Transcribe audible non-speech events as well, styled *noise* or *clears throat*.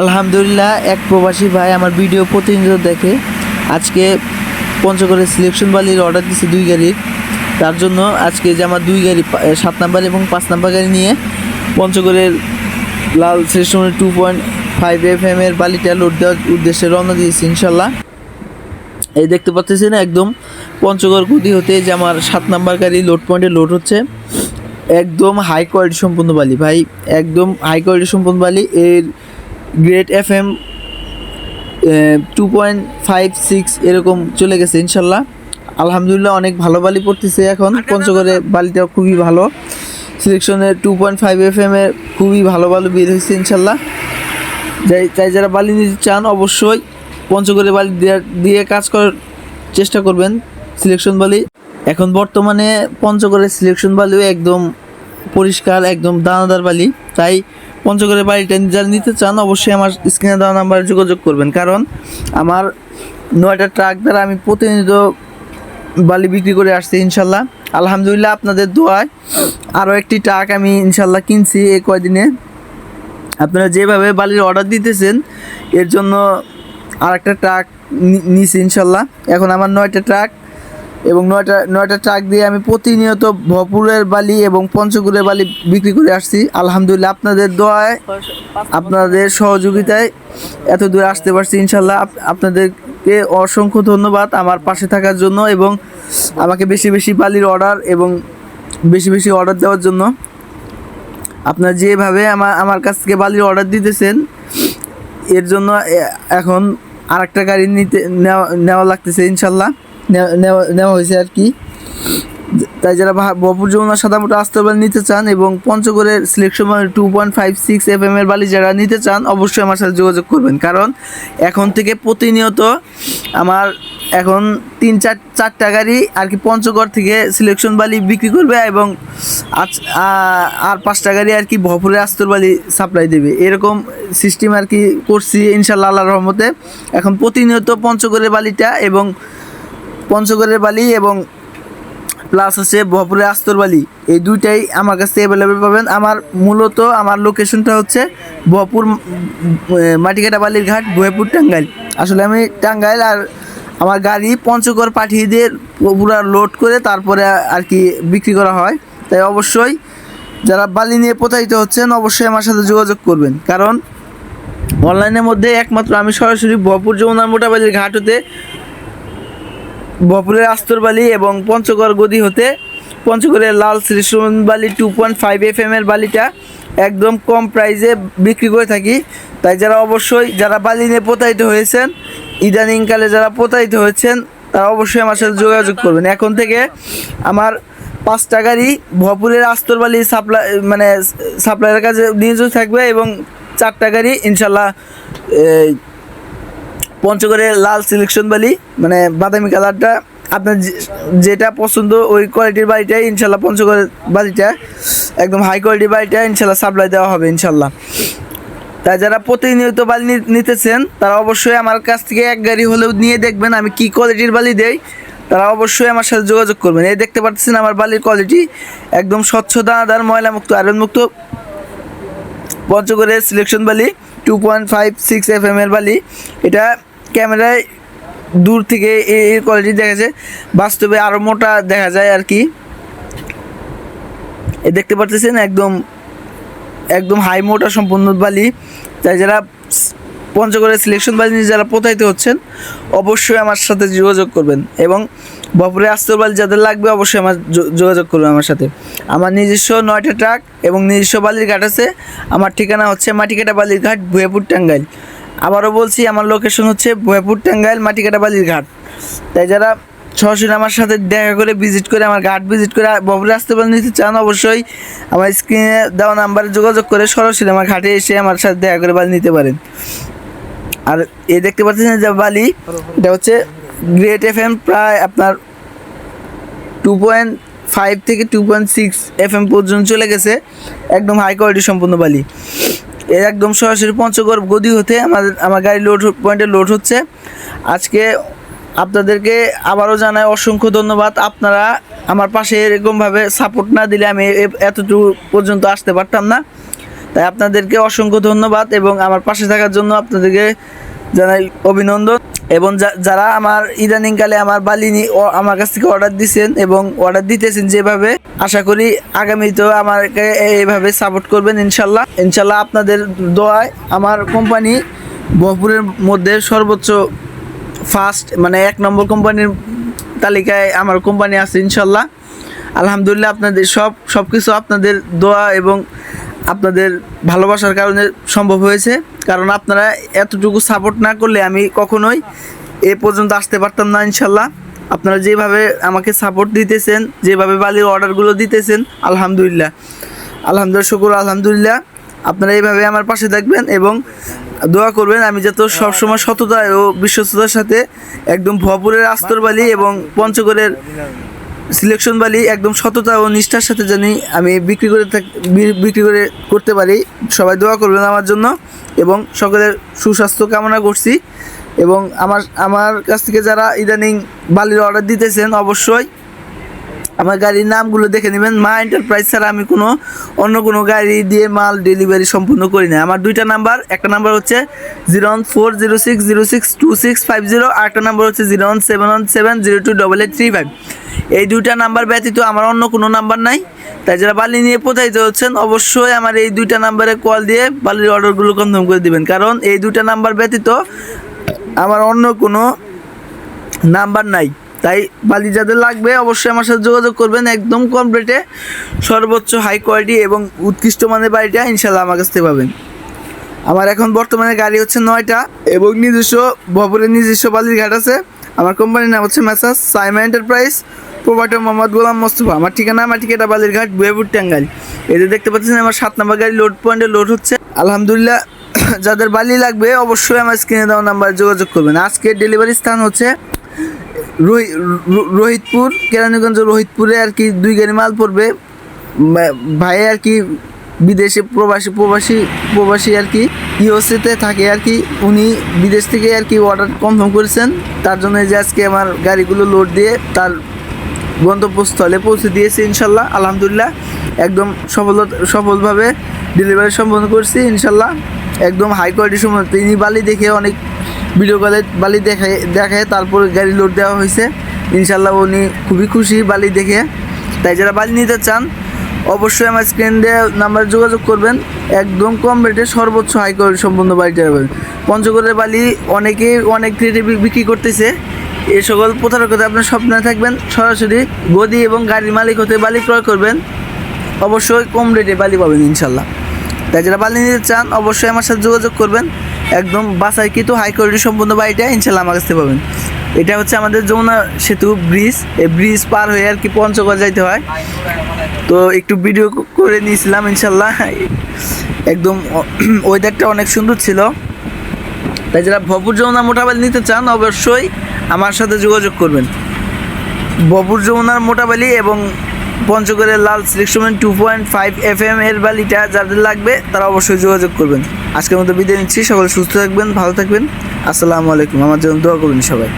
আলহামদুলিল্লাহ, এক প্রবাসী ভাই আমার ভিডিও প্রতিনিয়ত দেখে। আজকে পঞ্চগড়ের সিলেকশন বালির অর্ডার দিচ্ছে দুই গাড়ির তার জন্য আজকে যে আমার দুই গাড়ি সাত নাম্বার এবং পাঁচ নাম্বার গাড়ি নিয়ে পঞ্চগড়ের লাল সেশনের two point five F M এর বালিটা লোড দেওয়ার উদ্দেশ্যে রওনা দিয়েছি ইনশাল্লাহ। এই দেখতে পাচ্ছি না একদম পঞ্চগড় গদি হতে যে আমার সাত নাম্বার গাড়ি লোড পয়েন্টে লোড হচ্ছে। একদম হাই কোয়ালিটি সম্পন্ন বালি, ভাই। একদম হাই কোয়ালিটি সম্পন্ন বালি। এর grade F M two point five six এরকম চলে গেছে ইনশাল্লাহ। আলহামদুলিল্লাহ অনেক ভালো বালি পড়তেছে এখন। পঞ্চগড়ে বালিটা খুবই ভালো। সিলেকশনের two point five F M এর খুবই ভালো ভালো বের হয়েছে ইনশাল্লাহ। যাই তাই যারা বালি নিতে চান অবশ্যই পঞ্চগড়ে বালি দিয়ে কাজ করার চেষ্টা করবেন সিলেকশন বালি। এখন বর্তমানে পঞ্চগড়ের সিলেকশন বালিও একদম পরিষ্কার একদম দানাদার বালি। তাই পঞ্চগড়ের বাড়িটা যারা নিতে চান, অবশ্যই আমার স্ক্রিনে দেওয়া নাম্বারে যোগাযোগ করবেন। কারণ আমার নয়টা ট্রাক দ্বারা আমি প্রতিনিয়ত বালি বিক্রি করে আসছি, ইনশাল্লাহ। আলহামদুলিল্লাহ আপনাদের দোয়ায় আরও একটি ট্রাক আমি ইনশাল্লাহ কিনছি এই কয়দিনে। আপনারা যেভাবে বালির অর্ডার দিতেছেন, এর জন্য আর একটা ট্রাক নিছি, ইনশাল্লাহ। এখন আমার নয়টা ট্রাক এবং নয়টা নয়টা ট্রাক দিয়ে আমি প্রতিনিয়ত ভরপুরের বালি এবং পঞ্চগড়ের বালি বিক্রি করে আসছি। আলহামদুলিল্লাহ আপনাদের দোয়ায়, আপনাদের সহযোগিতায় এত দূরে আসতে পারছি ইনশাল্লাহ। আপনাদেরকে অসংখ্য ধন্যবাদ আমার পাশে থাকার জন্য এবং আমাকে বেশি বেশি বালির অর্ডার এবং বেশি বেশি অর্ডার দেওয়ার জন্য। আপনার যেভাবে আমার আমার কাছ থেকে বালির অর্ডার দিতেছেন, এর জন্য এখন আরেকটা গাড়ি নিতে, নেওয়া নেওয়া লাগতেছে ইনশাল্লাহ। নেওয়া- হয়েছে আর কি। তাই যারা বপুর যমুনা সাদামোটা আস্তরবাল নিতে চান এবং পঞ্চগড়ের selection two point five six F M এর বালি যারা নিতে চান, অবশ্যই আমার সাথে যোগাযোগ করবেন। কারণ এখন থেকে প্রতিনিয়ত আমার এখন তিন, চার, চারটা গাড়ি আর কি পঞ্চগড় থেকে সিলেকশন বালি বিক্রি করবে এবং আর পাঁচটা গাড়ি আর কি ভপুরে আস্তর বালি সাপ্লাই দেবে। এরকম সিস্টেম আর কি করছি ইনশাল্লাহ আল্লাহ রহমতে। এখন প্রতিনিয়ত পঞ্চগড়ের বালিটা এবং পঞ্চগড়ের বালি এবং প্লাস আছে ভপুরে আস্তরবালি এই দুইটাই আমার কাছে অ্যাভেলেবেল পাবেন। আমার মূলত আমার লোকেশনটা হচ্ছে ভপুর মাটিকাটা বালির ঘাট, ভয়পুর, টাঙ্গাইল। আসলে আমি টাঙ্গাইল আর আমার গাড়ি পঞ্চগড় পাঠিয়ে দিয়ে পুরো লোড করে তারপরে আর কি বিক্রি করা হয়। তাই অবশ্যই যারা বালি নিয়ে প্রতারিত হচ্ছেন, অবশ্যই আমার সাথে যোগাযোগ করবেন। কারণ অনলাইনের মধ্যে একমাত্র আমি সরাসরি ভরপুর যমুনার মোটাবালির ঘাট হতে বপুরের আস্তরবালি এবং পঞ্চগড় গদি হতে পঞ্চগড়ের লাল শ্রীসুমন বালি টু পয়েন্ট ফাইভ এফ এর বালিটা একদম কম প্রাইসে বিক্রি করে থাকি। তাই যারা অবশ্যই যারা বালি নিয়ে প্রতারিত হয়েছেন ইদানিংকালে যারা প্রতারিত হয়েছেন, তারা অবশ্যই আমার সাথে যোগাযোগ করবেন। এখন থেকে আমার পাঁচটা গাড়ি ভপুরের আস্তরবালি সাপ্লাই মানে সাপ্লাইয়ের কাছে নিয়োজিত থাকবে এবং চারটা গাড়ি ইনশাল্লাহ এই, পঞ্চগড়ে লাল সিলেকশন বালি মানে বাদামি কালারটা আপনার যেটা পছন্দ ওই কোয়ালিটির বাড়িটাই ইনশাল্লাহ পঞ্চগড়ের বাড়িটা একদম হাই কোয়ালিটির বাড়িটা ইনশাল্লাহ সাপ্লাই দেওয়া হবে ইনশাল্লাহ। তাই যারা প্রতিনিয়ত বালি নিতেছেন তারা অবশ্যই আমার কাছ থেকে এক গাড়ি হলেও নিয়ে দেখবেন আমি কি কোয়ালিটির বালি দেই তারা অবশ্যই আমার সাথে যোগাযোগ করবেন। এই দেখতে পাচ্ছেন আমার বালির কোয়ালিটি একদম স্বচ্ছ দানাদার ময়লা মুক্ত আয়রন মুক্ত পঞ্চগড়ের সিলেকশন বালি two point five six F M এর বালি। এটা ক্যামেরায় দূর থেকে এ- এর কোয়ালিটি দেখা যায়। বাস্তবে আরও মোটা দেখা যায় আর কি। এ দেখতে পাচ্ছেন একদম একদম হাই মোটা সম্পন্ন বালি। তাই যারা পঞ্চগড়ের সিলেকশন বালি নিয়ে যারা প্রতারিত হচ্ছেন, অবশ্যই আমার সাথে যোগাযোগ করবেন। এবং বপুরে আস্তর বালি যাদের লাগবে, অবশ্যই আমার যোগাযোগ করবেন আমার সাথে। আমার নিজস্ব নয়টা ট্রাক এবং নিজস্ব বালির ঘাট আছে। আমার ঠিকানা হচ্ছে মাটিকাটা বালির ঘাট ভুয়াপুর টাঙ্গাইল। আবারও বলছি, আমার লোকেশন হচ্ছে ভুয়াপুর টাঙ্গাইল মাটিকাটা বালির ঘাট। তাই যারা সরাসরি আমার সাথে দেখা করে ভিজিট করে, আমার ঘাট ভিজিট করে ববরে আসতে পারেন নিতে চান, অবশ্যই আমার স্ক্রিনে দেওয়া নাম্বারে যোগাযোগ করে সরাসরি আমার ঘাটে এসে আমার সাথে দেখা করে বালি নিতে পারেন। আর এ দেখতে পাচ্ছেন যে বালি, এটা হচ্ছে গ্রেট এফ এম প্রায় আপনার টু পয়েন্ট ফাইভ থেকে two point six F M পর্যন্ত চলে গেছে, একদম হাই কোয়ালিটি সম্পূর্ণ বালি। একদম সরাসরি পঞ্চগড় গদি হতে আমাদের, আমার গাড়ি লোড পয়েন্টে লোড হচ্ছে। আজকে আপনাদেরকে আবারও জানাই অসংখ্য ধন্যবাদ। আপনারা আমার পাশে এরকমভাবে সাপোর্ট না দিলে আমি এতটুকু পর্যন্ত আসতে পারতাম না। তাই আপনাদেরকে অসংখ্য ধন্যবাদ এবং আমার পাশে থাকার জন্য আপনাদেরকে জানাই অভিনন্দন। এবং যারা আমার ইদানিংকালে আমার বালিনি আমার কাছ থেকে অর্ডার দিচ্ছেন এবং অর্ডার দিতেছেন যেভাবে, আশা করি আগামীতেও আমাকে এইভাবে সাপোর্ট করবেন ইনশাল্লাহ। ইনশাল্লাহ আপনাদের দোয়ায় আমার কোম্পানি বহপুরের মধ্যে সর্বোচ্চ ফার্স্ট মানে এক নম্বর কোম্পানির তালিকায় আমার কোম্পানি আছে ইনশাল্লাহ। আলহামদুলিল্লাহ আপনাদের সব সব কিছু আপনাদের দোয়া এবং আপনাদের ভালোবাসার কারণে সম্ভব হয়েছে। কারণ আপনারা এতটুকু সাপোর্ট না করলে আমি কখনোই এ পর্যন্ত আসতে পারতাম না, ইনশাল্লাহ। আপনারা যেভাবে আমাকে সাপোর্ট দিতেছেন, যেভাবে বালির অর্ডারগুলো দিতেছেন, আলহামদুলিল্লাহ। আলহামদুলিল্লাহ, শুকুর, আলহামদুলিল্লাহ। আপনারা এইভাবে আমার পাশে থাকবেন এবং দোয়া করবেন, আমি যাতে সবসময় সততা ও বিশ্বস্ততার সাথে একদম ভপুরের আস্তরবালি এবং পঞ্চগড়ের সিলেকশন বালি একদম সততা ও নিষ্ঠার সাথে জানি আমি বিক্রি করে বিক্রি করে করতে পারি। সবাই দোয়া করবেন আমার জন্য এবং সকলের সুস্বাস্থ্য কামনা করছি এবং আমার আমার কাছ থেকে যারা ইদানিং বালির অর্ডার দিতেছেন অবশ্যই আমার গাড়ির নামগুলো দেখে নেবেন। মা এন্টারপ্রাইজ ছাড়া আমি কোনো অন্য কোনো গাড়ি দিয়ে মাল ডেলিভারি সম্পূর্ণ করি না। আমার দুইটা নাম্বার একটা নাম্বার হচ্ছে zero one four zero six zero six two six five zero আর একটা নাম্বার হচ্ছে zero one seven one seven zero two double eight three five এই দুইটা নাম্বার ব্যতীত আমার অন্য কোনো নাম্বার নাই। তাই যারা বালি নিয়ে প্রতারিত হচ্ছেন, অবশ্যই আমার এই দুইটা নাম্বারে কল দিয়ে বালির অর্ডারগুলো কনফার্ম করে দিবেন। কারণ এই দুইটা নাম্বার ব্যতীত আমার অন্য কোনো নাম্বার নাই। তাই বালি যাদের লাগবে, অবশ্যই আমার সাথে যোগাযোগ করবেন একদম কম রেটে, সর্বোচ্চ হাই কোয়ালিটি এবং উৎকৃষ্ট মানের বাড়িটা ইনশাল্লাহ আমার কাছ থেকে পাবেন। আমার এখন বর্তমানে গাড়ি হচ্ছে নয়টা এবং নিজস্ব ভবনের নিজস্ব বালির ঘাট আছে। আমার কোম্পানির নাম হচ্ছে messrs Saima enterprise. Provider Mohammad Golam Mostafa. আমার ঠিকানা আমার ঠিকানা বালিরঘাট বুয়েপুর টাঙ্গাইল। যে দেখতে পাচ্ছেন, আমার সাত নম্বর গাড়ি লোড পয়েন্টে লোড হচ্ছে। আলহামদুলিল্লাহ, *coughs* যাদের বালি লাগবে, অবশ্যই আমার স্ক্রিনে দেওয়া নাম্বারে যোগাযোগ করবেন। আজকে ডেলিভারি স্থান হচ্ছে রোহি- রোহিতপুর, কেরানীগঞ্জ রোহিতপুরে আর কি দুই গাড়ি মাল পড়বে। ভাই আর কি বিদেশে প্রবাসী প্রবাসী প্রবাসী আর কি ইউএসএতে থাকে আর কি। উনি বিদেশ থেকে আর কি অর্ডার কনফার্ম করেছেন। তার জন্য যে আজকে আমার গাড়িগুলো লোড দিয়ে তার গন্তব্যস্থলে পৌঁছে দিয়েছে ইনশাল্লাহ, আলহামদুলিল্লাহ। একদম সফল সফলভাবে ডেলিভারি সম্পন্ন করছি, ইনশাল্লাহ। একদম হাই কোয়ালিটি সম্পন্ন। তিনি বালি দেখে অনেক ভিডিও কলে বালি দেখে দেখে, তারপরে গাড়ি লোড দেওয়া হয়েছে। ইনশাল্লাহ উনি খুবই খুশি বালি দেখে। তাই যারা বালি নিতে চান, অবশ্যই আমার স্ক্রিন দিয়ে নাম্বার যোগাযোগ করবেন। একদম কম রেটে সর্বোচ্চ হাই কোয়ালিটি সম্পন্ন বাড়িটা পঞ্চগড়ের বালি অনেকেই অনেক রেটে বিক্রি করতেছে। এ সকল প্রতারকতা আপনার স্বপ্নে থাকবেন, সরাসরি গদি এবং গাড়ির মালিক হতে বালি ক্রয় করবেন। অবশ্যই কম রেটে বালি পাবেন ইনশাল্লাহ। তাই যারা বালি নিতে চান, অবশ্যই আমার সাথে যোগাযোগ করবেন। একদম বাসাইকৃত হাই কোয়ালিটি সম্পূর্ণ বাড়িটা ইনশাল্লাহ আমার কাছ পাবেন। এটা হচ্ছে আমাদের যমুনা সেতু ব্রিজ এই ব্রিজ পার হয়ে আর কি পঞ্চগড় যাইতে হয়। তো একটু ভিডিও করে নিয়েছিলাম ইনশাল্লাহ। একদম ওয়েদারটা *clears throat* অনেক সুন্দর ছিল। তাই যারা ভপুর যমুনা মোটাবালি নিতে চান, অবশ্যই আমার সাথে যোগাযোগ করবেন। বপুর যমুনার মোটা বালি এবং পঞ্চগড়ের লাল selection two point five F M এর বালিটা যাদের লাগবে, তারা অবশ্যই যোগাযোগ করবেন। আজকের মতো বিদায় নিচ্ছি, সকলে সুস্থ থাকবেন, ভালো থাকবেন। আসসালামু আলাইকুম। আমার জন্য দোয়া করবেন সবাই।